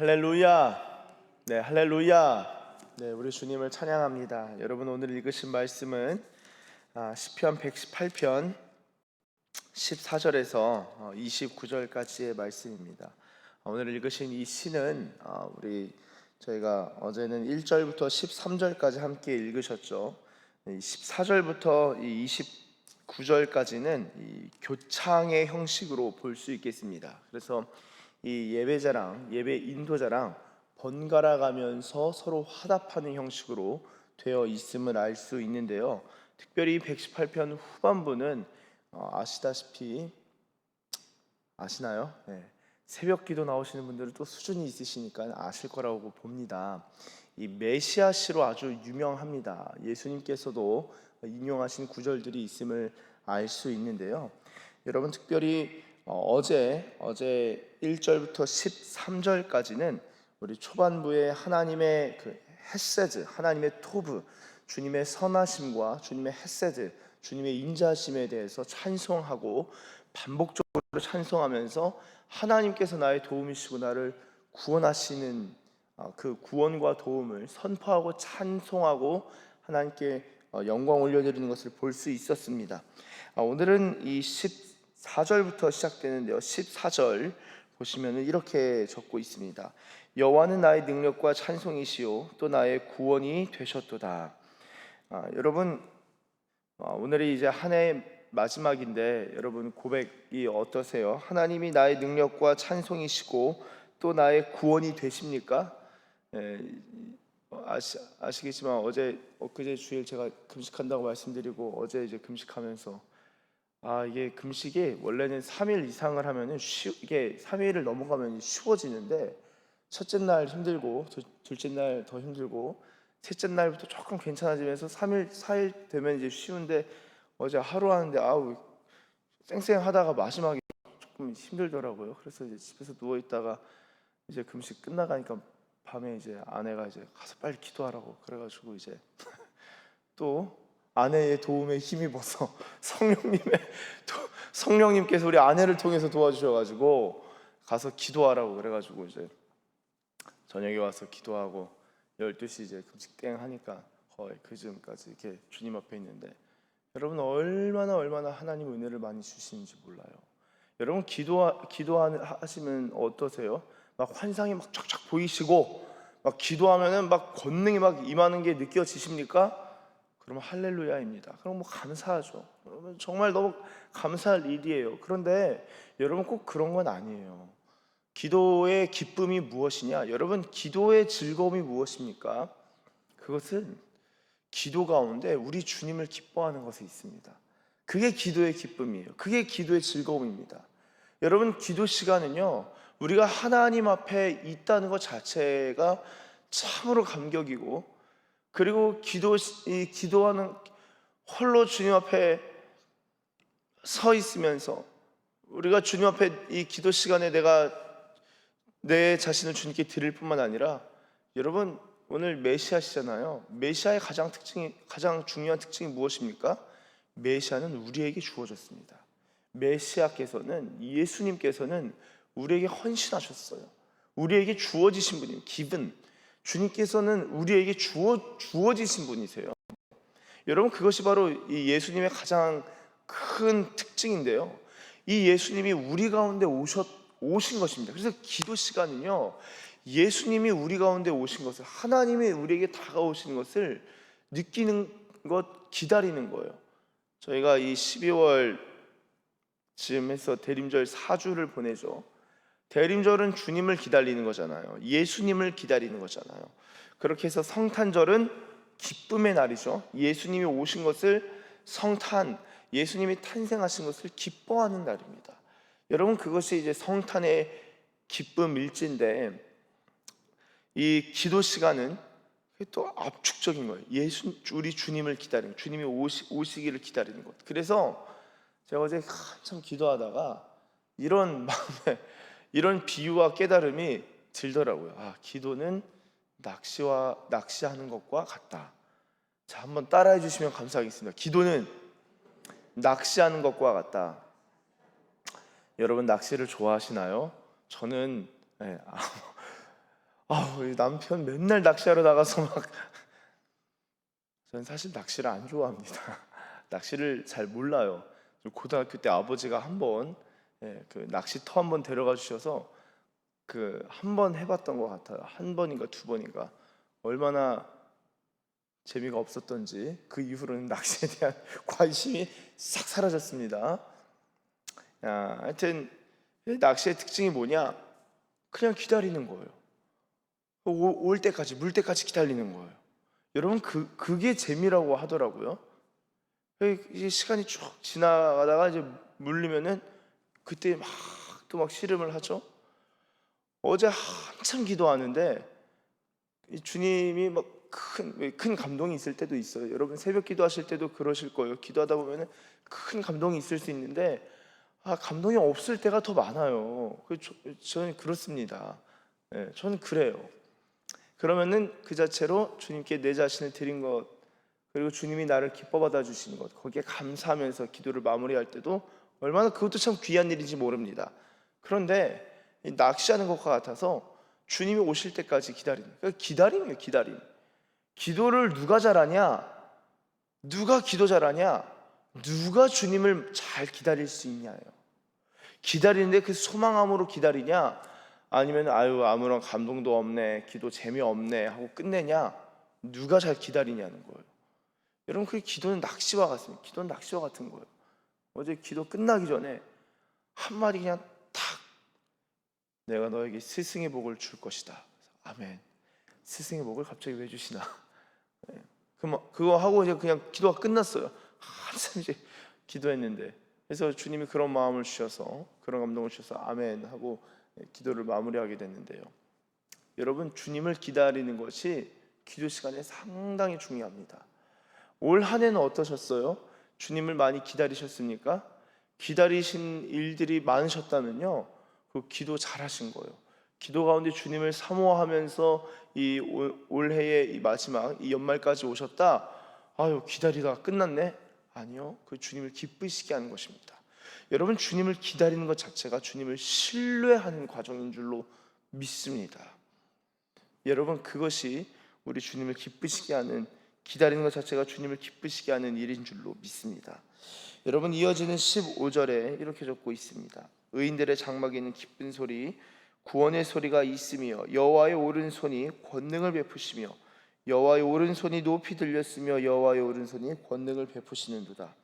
할렐루야. 네, 할렐루야. 네, 우리 주님을 찬양합니다. 여러분 오늘 읽으신 말씀은 아, 시편 118편 14절에서 29절까지의 말씀입니다. 아, 오늘 읽으신 이 시는 아, 우리 저희가 어제는 1절부터 13절까지 함께 읽으셨죠. 14절부터 29절까지는 이 교창의 형식으로 볼 수 있겠습니다. 그래서 이 예배자랑 예배 인도자랑 번갈아 가면서 서로 화답하는 형식으로 되어 있음을 알 수 있는데요. 특별히 118편 후반부는 어, 아시다시피 아시나요? 네. 새벽 기도 나오시는 분들은 또 수준이 있으시니까 아실 거라고 봅니다. 이 메시아시로 아주 유명합니다. 예수님께서도 인용하신 구절들이 있음을 알 수 있는데요. 여러분 특별히 어, 제 어제 1절부터 13절까지는 우리 초반부에 하나님의 그 헤세드, 하나님의 토브, 주님의 선하심과 주님의 헤세드, 주님의 인자심에 대해서 찬송하고 반복적으로 찬송하면서 하나님께서 나의 도움이시고 나를 구원하시는 어, 그 구원과 도움을 선포하고 찬송하고 하나님께 어, 영광 올려드리는 것을 볼 수 있었습니다. 아, 오늘은 이 14절부터 시작되는데요. 14절 보시면 이렇게 적고 있습니다. 여호와는 나의 능력과 찬송이시요 또 나의 구원이 되셨도다. 아, 여러분 아, 오늘이 이제 한해 마지막인데 여러분 고백이 어떠세요? 하나님이 나의 능력과 찬송이시고 또 나의 구원이 되십니까? 예, 아시, 아시겠지만 어제 엊그제 주일 제가 금식한다고 말씀드리고 어제 이제 금식하면서 아 이게 금식이 원래는 3일 이상을 하면은 쉬, 이게 3일을 넘어가면 쉬워지는데 첫째 날 힘들고 둘째 날 더 힘들고 셋째 날부터 조금 괜찮아지면서 3일 4일 되면 이제 쉬운데 어제 하루 하는데 아우 쌩쌩하다가 마지막에 조금 힘들더라고요. 그래서 이제 집에서 누워 있다가 이제 금식 끝나가니까 밤에 이제 아내가 이제 가서 빨리 기도하라고 그래가지고 이제 또 아내의 도움에 힘입어서 성령님의 성령님께서 우리 아내를 통해서 도와주셔가지고 가서 기도하라고 그래가지고 이제 저녁에 와서 기도하고 12시 이제 금식 땡 하니까 거의 그 즈음까지 이렇게 주님 앞에 있는데 여러분 얼마나 얼마나 하나님 은혜를 많이 주시는지 몰라요. 여러분 기도 기도하시면 어떠세요? 막 환상이 막 쫙쫙 보이시고 막 기도하면은 막 권능이 막 임하는 게 느껴지십니까? 그러면 할렐루야입니다. 그럼 뭐 감사하죠. 여러분 정말 너무 감사할 일이에요. 그런데 여러분 꼭 그런 건 아니에요. 기도의 기쁨이 무엇이냐? 여러분 기도의 즐거움이 무엇입니까? 그것은 기도 가운데 우리 주님을 기뻐하는 것에 있습니다. 그게 기도의 기쁨이에요. 그게 기도의 즐거움입니다. 여러분 기도 시간은요. 우리가 하나님 앞에 있다는 것 자체가 참으로 감격이고 그리고 기도 이 기도하는 홀로 주님 앞에 서 있으면서 우리가 주님 앞에 이 기도 시간에 내가 내 자신을 주님께 드릴 뿐만 아니라 여러분 오늘 메시아시잖아요. 메시아의 가장 특징이 가장 중요한 특징이 무엇입니까? 메시아는 우리에게 주어졌습니다. 메시아께서는 예수님께서는 우리에게 헌신하셨어요. 우리에게 주어지신 분이에요. 기분. 주님께서는 우리에게 주어 주어지신 분이세요. 여러분 그것이 바로 이 예수님의 가장 큰 특징인데요. 이 예수님이 우리 가운데 오셨 오신 것입니다. 그래서 기도 시간은요. 예수님이 우리 가운데 오신 것을 하나님이 우리에게 다가오시는 것을 느끼는 것 기다리는 거예요. 저희가 이 12월 즈음에서 대림절 4주를 보내죠. 대림절은 주님을 기다리는 거잖아요. 예수님을 기다리는 거잖아요. 그렇게 해서 성탄절은 기쁨의 날이죠. 예수님이 오신 것을 성탄, 예수님이 탄생하신 것을 기뻐하는 날입니다. 여러분 그것이 이제 성탄의 기쁨 일지인데 이 기도 시간은 또 압축적인 거예요. 예수 우리 주님을 기다리는 주님이 오시, 오시기를 기다리는 것. 그래서 제가 어제 한참 기도하다가 이런 마음에 이런 비유와 깨달음이 들더라고요. 아, 기도는 낚시와 낚시하는 것과 같다. 자, 한번 따라해 주시면 감사하겠습니다. 기도는 낚시하는 것과 같다. 여러분 낚시를 좋아하시나요? 저는 네, 아우 이 남편 맨날 낚시하러 나가서 막 저는 사실 낚시를 안 좋아합니다. 낚시를 잘 몰라요. 고등학교 때 아버지가 한번 예, 그 낚시터 한번 데려가 주셔서 그 한 번 해봤던 것 같아요. 한 번인가 두 번인가 얼마나 재미가 없었던지 그 이후로는 낚시에 대한 관심이 싹 사라졌습니다. 야, 하여튼 이 낚시의 특징이 뭐냐? 그냥 기다리는 거예요. 오- 올 때까지 물 때까지 기다리는 거예요. 여러분 그 그게 재미라고 하더라고요. 이 시간이 쭉 지나가다가 이제 물리면은 그때 막또막 씨름을 하죠. 어제 한참 기도하는데 이 주님이 막 큰 큰 감동이 있을 때도 있어요. 여러분 새벽 기도하실 때도 그러실 거예요. 기도하다 보면은 큰 감동이 있을 수 있는데 아 감동이 없을 때가 더 많아요. 그 저, 저는 그렇습니다. 예, 저는 그래요. 그러면은 그 자체로 주님께 내 자신을 드린 것 그리고 주님이 나를 기뻐 받아 주시는 것 거기에 감사하면서 기도를 마무리할 때도 얼마나 그것도 참 귀한 일인지 모릅니다. 그런데 이 낚시하는 것과 같아서 주님이 오실 때까지 기다리는 그러니까 기다림이에요 기다림. 기도를 누가 잘하냐? 누가 기도 잘하냐? 누가 주님을 잘 기다릴 수 있냐요. 기다리는데 그 소망함으로 기다리냐? 아니면 아유 아무런 감동도 없네, 기도 재미 없네 하고 끝내냐? 누가 잘 기다리냐는 거예요. 여러분 그 기도는 낚시와 같습니다. 기도는 낚시와 같은 거예요. 어제 기도 끝나기 전에 한 마디 그냥 탁 내가 너에게 스승의 복을 줄 것이다. 아멘. 스승의 복을 갑자기 왜 주시나? 네. 그럼 그거 하고 이제 그냥 기도가 끝났어요. 한참 이제 기도했는데 그래서 주님이 그런 마음을 주셔서 그런 감동을 주셔서 아멘 하고 기도를 마무리하게 됐는데요. 여러분 주님을 기다리는 것이 기도 시간에 상당히 중요합니다. 올 한해는 어떠셨어요? 주님을 많이 기다리셨습니까? 기다리신 일들이 많으셨다면요. 그 기도 잘하신 거예요. 기도 가운데 주님을 사모하면서 이 올- 올해의 이 마지막 이 연말까지 오셨다. 아유 기다리다가 끝났네. 아니요. 그 주님을 기쁘시게 하는 것입니다. 여러분 주님을 기다리는 것 자체가 주님을 신뢰하는 과정인 줄로 믿습니다. 여러분 그것이 우리 주님을 기쁘시게 하는 기다리는 것 자체가 주님을 기쁘시게 하는 일인 줄로 믿습니다. 여러분 이어지는 15절에 이렇게 적고 있습니다. 의인들의 장막에는 기쁜 소리, 구원의 소리가 있으며 여호와의 오른손이 권능을 베푸시며 여호와의 오른손이 높이 들렸으며 여호와의 오른손이 권능을 베푸시는도다.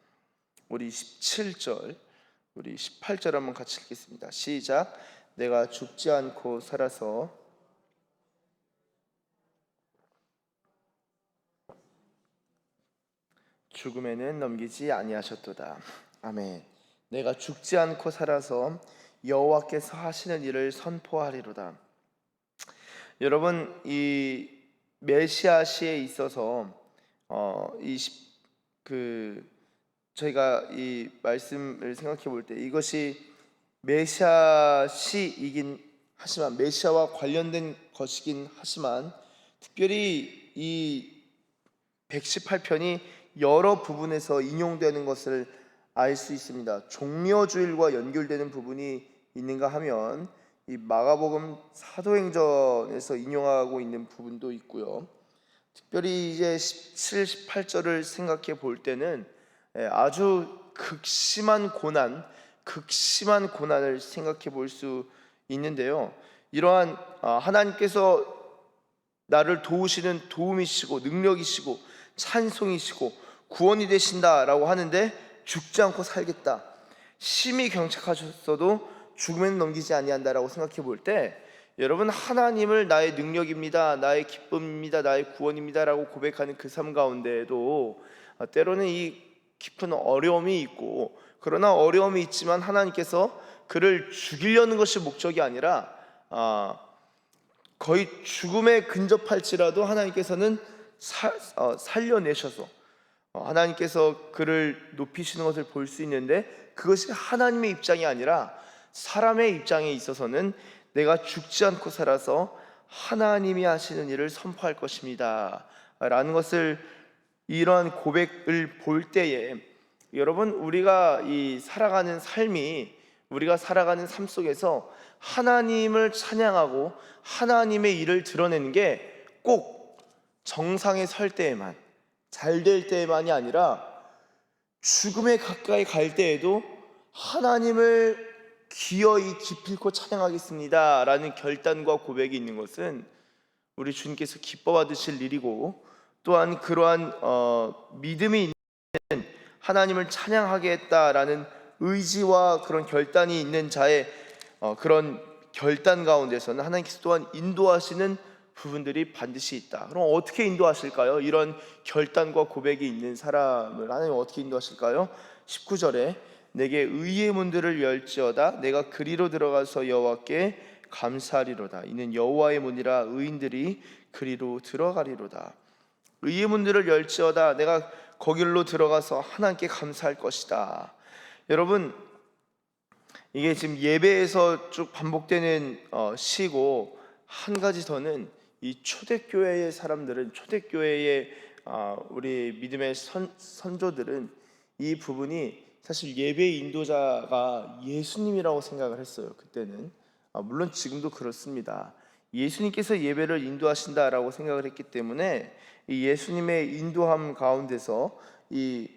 우리 17절, 우리 18절 한번 같이 읽겠습니다. 시작. 내가 죽지 않고 살아서 죽음에는 넘기지 아니하셨도다. 아멘. 내가 죽지 않고 살아서 여호와께서 하시는 일을 선포하리로다. 여러분 이 메시아 시에 있어서 어이그 저희가 이 말씀을 생각해 볼 때 이것이 메시아 시이긴 하지만 메시아와 관련된 것이긴 하지만 특별히 이 118편이 여러 부분에서 인용되는 것을 알 수 있습니다. 종려주일과 연결되는 부분이 있는가 하면 이 마가복음 사도행전에서 인용하고 있는 부분도 있고요. 특별히 이제 17, 18절을 생각해 볼 때는 예, 아주 극심한 고난, 극심한 고난을 생각해 볼 수 있는데요. 이러한 아, 하나님께서 나를 도우시는 도움이시고 능력이시고 찬송이시고 구원이 되신다라고 하는데 죽지 않고 살겠다. 심히 경착하셨어도 죽음에는 넘기지 아니한다라고 생각해 볼 때 여러분 하나님을 나의 능력입니다. 나의 기쁨입니다. 나의 구원입니다라고 고백하는 그 삶 가운데에도 아, 때로는 이 깊은 어려움이 있고 그러나 어려움이 있지만 하나님께서 그를 죽이려는 것이 목적이 아니라 아, 거의 죽음에 근접할지라도 하나님께서는 사- 어, 살려내셔서 어, 하나님께서 그를 높이시는 것을 볼 수 있는데 그것이 하나님의 입장이 아니라 사람의 입장에 있어서는 내가 죽지 않고 살아서 하나님이 하시는 일을 선포할 것입니다. 라는 것을 이러한 고백을 볼 때에 여러분 우리가 이 살아가는 삶이 우리가 살아가는 삶 속에서 하나님을 찬양하고 하나님의 일을 드러내는 게 꼭 정상에 설 때에만 잘 될 때만이 아니라 죽음에 가까이 갈 때에도 하나님을 기어이 기필코 찬양하겠습니다 라는 결단과 고백이 있는 것은 우리 주님께서 기뻐 받으실 일이고 또한 그러한 어, 믿음이 있는 하나님을 찬양하겠다라는 의지와 그런 결단이 있는 자의 어, 그런 결단 가운데서는 하나님께서 또한 인도하시는 부분들이 반드시 있다. 그럼 어떻게 인도하실까요? 이런 결단과 고백이 있는 사람을 하나님 어떻게 인도하실까요? 19절에 내게 의의 문들을 열지어다 내가 그리로 들어가서 여호와께 감사하리로다 이는 여호와의 문이라 의인들이 그리로 들어가리로다 의의 문들을 열지어다 내가 거길로 들어가서 하나님께 감사할 것이다 여러분 이게 지금 예배에서 쭉 반복되는 어, 시고 한 가지 더는 이 초대교회의 사람들은 초대교회의 어, 우리 믿음의 선, 선조들은 이 부분이 사실 예배 인도자가 예수님이라고 생각을 했어요. 그때는 아, 물론 지금도 그렇습니다. 예수님께서 예배를 인도하신다라고 생각을 했기 때문에 이 예수님의 인도함 가운데서 이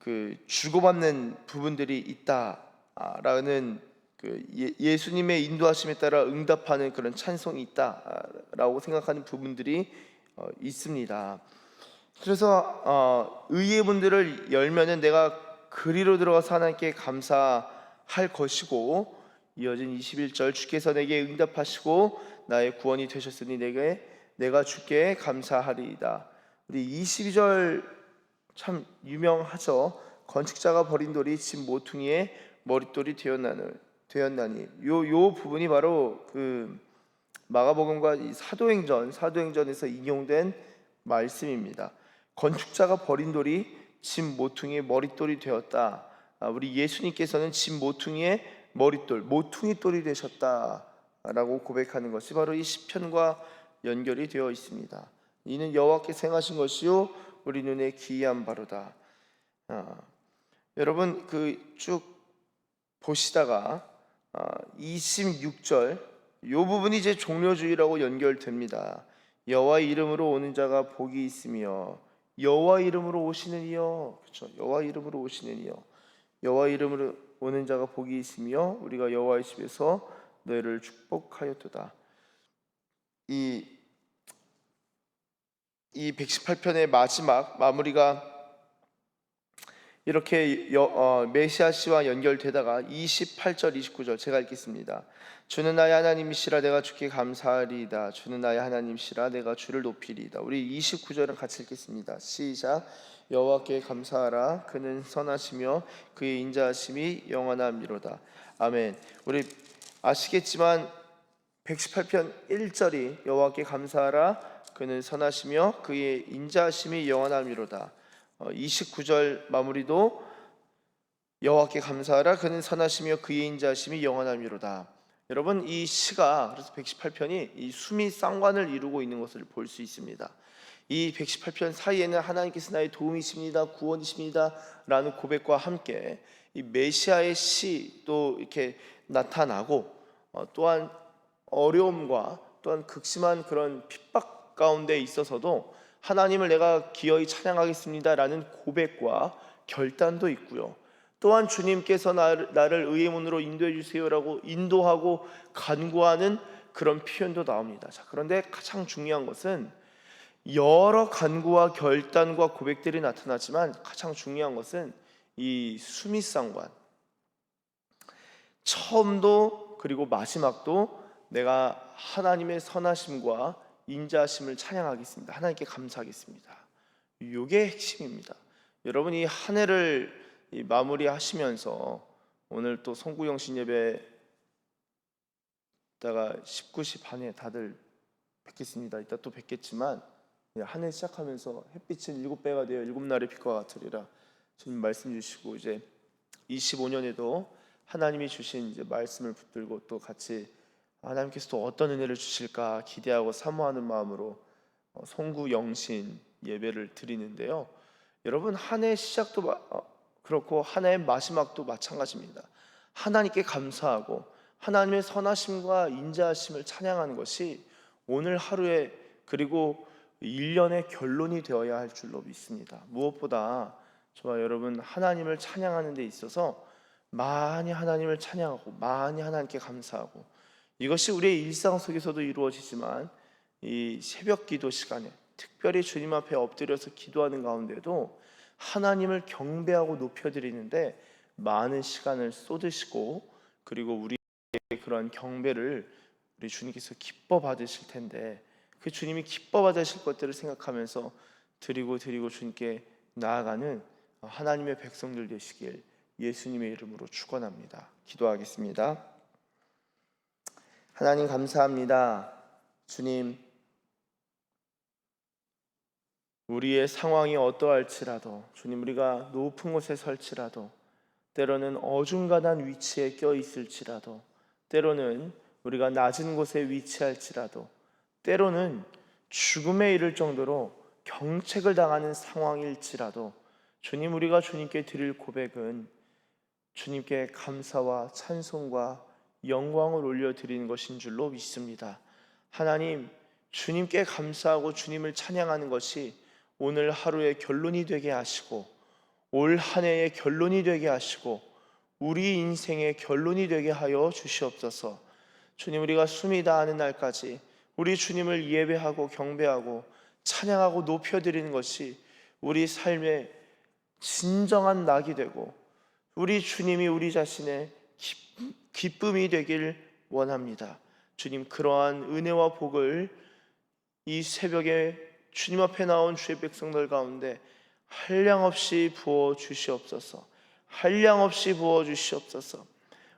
그 주고받는 부분들이 있다라는 그 예- 예수님의 인도하심에 따라 응답하는 그런 찬송이 있다라고 생각하는 부분들이 어, 있습니다. 그래서 어, 의의 문들을 열면은 내가 그리로 들어가서 하나님께 감사할 것이고 이어진 21절 주께서 내게 응답하시고 나의 구원이 되셨으니 내게 내가 주께 감사하리이다. 우리 22절 참 유명하죠. 건축자가 버린 돌이 집 모퉁이에 머릿돌이 되었나니 되었나니 요 요 부분이 바로 그 마가복음과 이 사도행전 사도행전에서 인용된 말씀입니다. 건축자가 버린 돌이 집 모퉁이의 머릿돌이 되었다. 아, 우리 예수님께서는 집 모퉁이의 머릿돌, 모퉁이 돌이 되셨다라고 고백하는 것이 바로 이 시편과 연결이 되어 있습니다. 이는 여호와께서 행하신 것이요 우리 눈에 기이한 바로다. 아, 여러분 그 쭉 보시다가 아, 26절. 요 부분이 이제 종료주의라고 연결됩니다. 여호와 이름으로 오는 자가 복이 있으며 여호와 이름으로 오시는 이여. 그렇죠. 여호와 이름으로 오시는 이여. 여호와 이름으로 오는 자가 복이 있으며 우리가 여호와의 집에서 너희를 축복하였도다. 이, 이 118편의 마지막 마무리가 이렇게 여, 어, 메시아 씨와 연결되다가 28절 29절 제가 읽겠습니다. 주는 나의 하나님이시라 내가 주께 감사하리이다. 주는 나의 하나님이시라 내가 주를 높이리이다. 우리 29절은 같이 읽겠습니다. 시작. 여호와께 감사하라. 그는 선하시며 그의 인자하심이 영원함이로다. 아멘. 우리 아시겠지만 118편 1절이 여호와께 감사하라. 그는 선하시며 그의 인자하심이 영원함이로다. 29절 마무리도 여호와께 감사하라 그는 선하시며 그의 인자하심이 영원함이로다. 여러분 이 시가 그래서 118편이 이 수미 쌍관을 이루고 있는 것을 볼 수 있습니다. 이 118편 사이에는 하나님께서 나의 도움이십니다, 구원이십니다 라는 고백과 함께 이 메시아의 시 또 이렇게 나타나고 어, 또한 어려움과 또한 극심한 그런 핍박 가운데 있어서도 하나님을 내가 기어이 찬양하겠습니다라는 고백과 결단도 있고요. 또한 주님께서 나를, 의의 문으로 인도해 주세요라고 인도하고 간구하는 그런 표현도 나옵니다. 자, 그런데 가장 중요한 것은 여러 간구와 결단과 고백들이 나타나지만 가장 중요한 것은 이 수미상관 처음도 그리고 마지막도 내가 하나님의 선하심과 인자심을 찬양하겠습니다. 하나님께 감사하겠습니다. 이게 핵심입니다. 여러분이 한 해를 마무리하시면서 오늘 또 송구영신 예배 다가 19시 반에 다들 뵙겠습니다. 이따 또 뵙겠지만 한 해 시작하면서 햇빛은 일곱 배가 되어 일곱 날의 빛과 같으리라 주님 말씀 주시고 이제 25년에도 하나님이 주신 이제 말씀을 붙들고 또 같이 하나님께서 또 어떤 은혜를 주실까 기대하고 사모하는 마음으로 어, 송구 영신 예배를 드리는데요. 여러분 한 해 시작도 마- 어, 그렇고 한 해의 마지막도 마찬가지입니다. 하나님께 감사하고 하나님의 선하심과 인자하심을 찬양하는 것이 오늘 하루에 그리고 1년의 결론이 되어야 할 줄로 믿습니다. 무엇보다 저와 여러분 하나님을 찬양하는 데 있어서 많이 하나님을 찬양하고 많이 하나님께 감사하고 이것이 우리의 일상 속에서도 이루어지지만 이 새벽 기도 시간에 특별히 주님 앞에 엎드려서 기도하는 가운데도 하나님을 경배하고 높여드리는데 많은 시간을 쏟으시고 그리고 우리의 그러한 경배를 우리 주님께서 기뻐 받으실 텐데 그 주님이 기뻐 받으실 것들을 생각하면서 드리고 드리고 주님께 나아가는 하나님의 백성들 되시길 예수님의 이름으로 축원합니다. 기도하겠습니다. 하나님 감사합니다. 주님 우리의 상황이 어떠할지라도 주님 우리가 높은 곳에 설지라도 때로는 어중간한 위치에 껴 있을지라도 때로는 우리가 낮은 곳에 위치할지라도 때로는 죽음에 이를 정도로 경책을 당하는 상황일지라도 주님 우리가 주님께 드릴 고백은 주님께 감사와 찬송과 영광을 올려 드리는 것인 줄로 믿습니다. 하나님 주님께 감사하고 주님을 찬양하는 것이 오늘 하루의 결론이 되게 하시고 올 한 해의 결론이 되게 하시고 우리 인생의 결론이 되게 하여 주시옵소서. 주님 우리가 숨이 다하는 날까지 우리 주님을 예배하고 경배하고 찬양하고 높여 드리는 것이 우리 삶의 진정한 낙이 되고 우리 주님이 우리 자신의 기- 기쁨이 되길 원합니다. 주님 그러한 은혜와 복을 이 새벽에 주님 앞에 나온 주의 백성들 가운데 한량 없이 부어 주시옵소서. 한량 없이 부어 주시옵소서.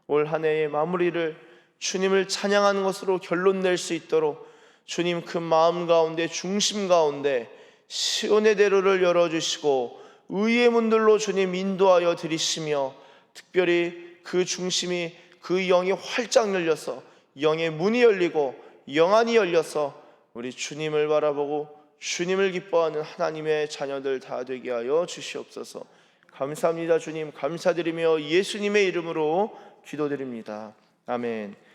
올 한 해의 마무리를 주님을 찬양하는 것으로 결론 낼 수 있도록 주님 그 마음 가운데 중심 가운데 시온의 대로를 열어 주시고 의의 문들로 주님 인도하여 드리시며 특별히 그 중심이 그 영이 활짝 열려서 영의 문이 열리고 영안이 열려서 우리 주님을 바라보고 주님을 기뻐하는 하나님의 자녀들 다 되게 하여 주시옵소서. 감사합니다 주님 감사드리며 예수님의 이름으로 기도드립니다. 아멘.